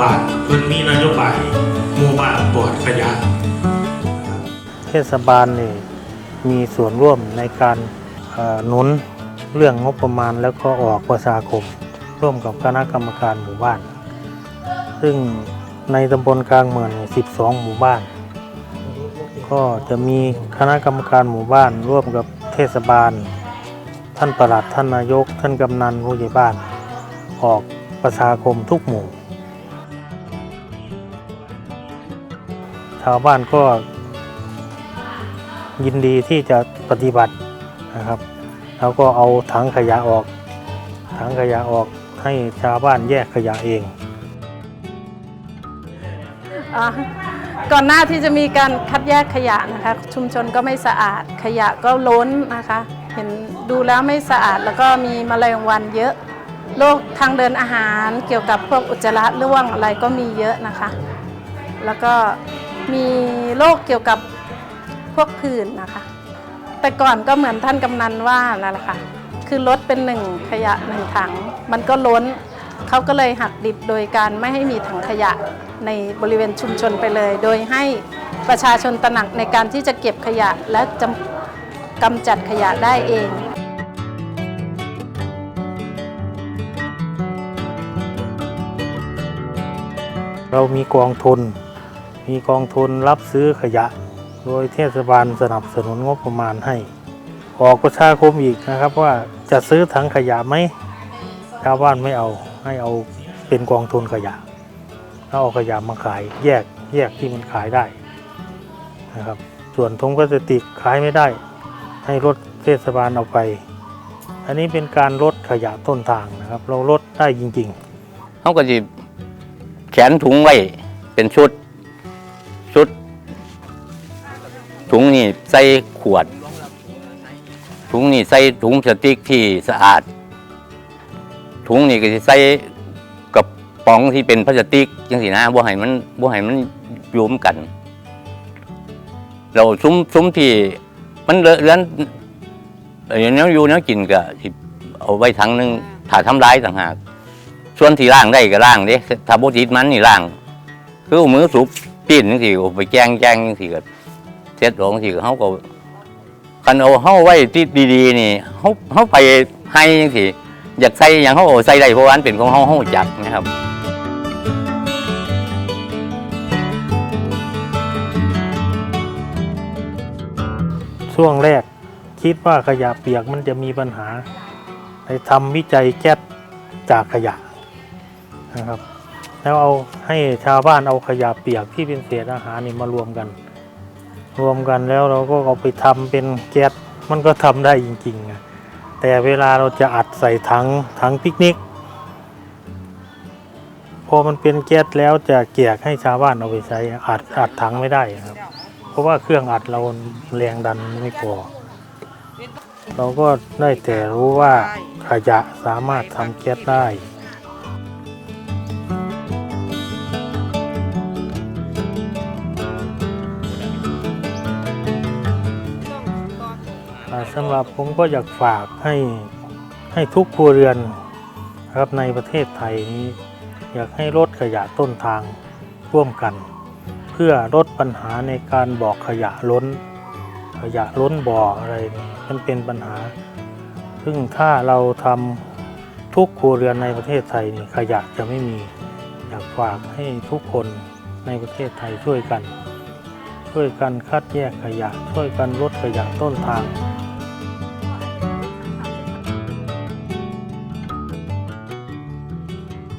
บาลเพิ่นมีนโยบายหมู่บ้านปลอดขยะเทศบาลนี่มีส่วนร่วมในการหนุนเรื่องงบประมาณแล้วก็ออกประชาคม ร่วมกับคณะกรรมการหมู่บ้าน ซึ่งในตำบลกลางเมือง12 หมู่บ้าน ก็จะมีคณะกรรมการหมู่บ้าน ร่วมกับเทศบาล ท่านประหลัดท่านนายก ท่านกำนันผู้ใหญ่บ้าน ออกประชาคมทุกหมู่ ชาวบ้านก็ยินดีที่จะปฏิบัตินะครับ แล้วก็เอาถังขยะออก ถังขยะออกให้ชาวบ้านแยกขยะเองอก่อนหน้าที่จะมีการคัดแยกขยะนะคะ ชุมชนก็ไม่สะอาดขยะก็ล้นนะคะ เห็นดูแล้วไม่สะอาดแล้วก็มีแมลงวันเยอะโรคทางเดินอาหารเกี่ยวกับพวกอุจจาระร่วงอะไรก็มีเยอะนะคะ แล้วก็ มีโรคเกี่ยวกับพวกผื่นนะคะ แต่ก่อนก็เหมือนท่านกำนันว่านั่นแหละค่ะ คือรถเป็นหนึ่งขยะหนึ่งถัง มันก็ล้น เขาก็เลยหักดิบโดยการไม่ให้มีถังขยะในบริเวณชุมชนไปเลย โดยให้ประชาชนตระหนักในการที่จะเก็บขยะและจำกำจัดขยะได้เองเรามีกองทุน มีกองทุนรับซื้อขยะ โดยเทศบาลสนับสนุนงบประมาณให้ ออกประชาคมอีกนะครับว่าจะซื้อถังขยะไหมชาวบ้านไม่เอาให้เอาเป็นกองทุนขยะแล้วเอาขยะมาขายแยกแยกที่มันขายได้นะครับ ส่วนถุงพลาสติกขายไม่ได้ ให้รถเทศบาลเอาไป อันนี้เป็นการลดขยะต้นทางนะครับ เราลดได้จริงๆเขาก็จะแขนถุงไว้เป็นชุด ถุงนี่ใส่ขวด ถุงนี่ใส่ถุงพลาสติกที่สะอาด ถุงนี่ก็จะใส่กับป๋องที่เป็นพลาสติกจังสีนะบ่ให้มันบ่ให้มันอยุมกัน เราซุ้มซุ้มที่มันเลือเลือนเอย่างนี้อยู่เนี้ยกินก็เอาไว้ถังนึงถ้าทำร้ายต่างหากส่วนที่ล่างได้ก็ล่างเด้ถ้าบ่ติดมันนี่ล่าง คือเอามือสุบปีนจังซี่ก็ไปแจ้งแจ้งจังซี่ก็ เสร็จของจังซี่เฮาก็คันเอาเฮาไว้ที่ดีๆนี่เฮาเฮาไปให้จังซี่อยากใส่หยังเฮาเอาใส่ได้เพราะว่ามันเป็นของเฮาเฮาจักนะครับช่วงแรกคิดว่าขยะเปียกมันจะมีปัญหาไปทำวิจัยแก๊สจากขยะนะครับ แล้วเอาให้ชาวบ้านเอาขยะเปียกที่เป็นเศษอาหารนี่มารวมกัน รวมกันแล้วเราก็เอาไปทำเป็นแก๊สมันก็ทำได้จริงๆอะแต่เวลาเราจะอัดใส่ถังถังปิกนิก พอมันเป็นแก๊สแล้วจะเกียกให้ชาวบ้านเอาไปใช้อัดอัดถังไม่ได้ครับ เพราะว่าเครื่องอัดเราแรงดันไม่พอเราก็ได้แต่รู้ว่าขยะสามารถทำแก๊สได้ สำหรับผมก็อยากฝากให้ให้ทุกครัวเรือนครับในประเทศไทยนี้ อยากให้ลดขยะต้นทางร่วมกัน เพื่อลดปัญหาในการบอกขยะล้น ขยะล้นบ่ออะไรนี่มันเป็นปัญหา ซึ่งถ้าเราทำทุกครัวเรือนในประเทศไทยนี่ขยะจะไม่มีอยากฝากให้ทุกคนในประเทศไทยช่วยกัน ช่วยกันคัดแยกขยะ ช่วยกันลดขยะต้นทาง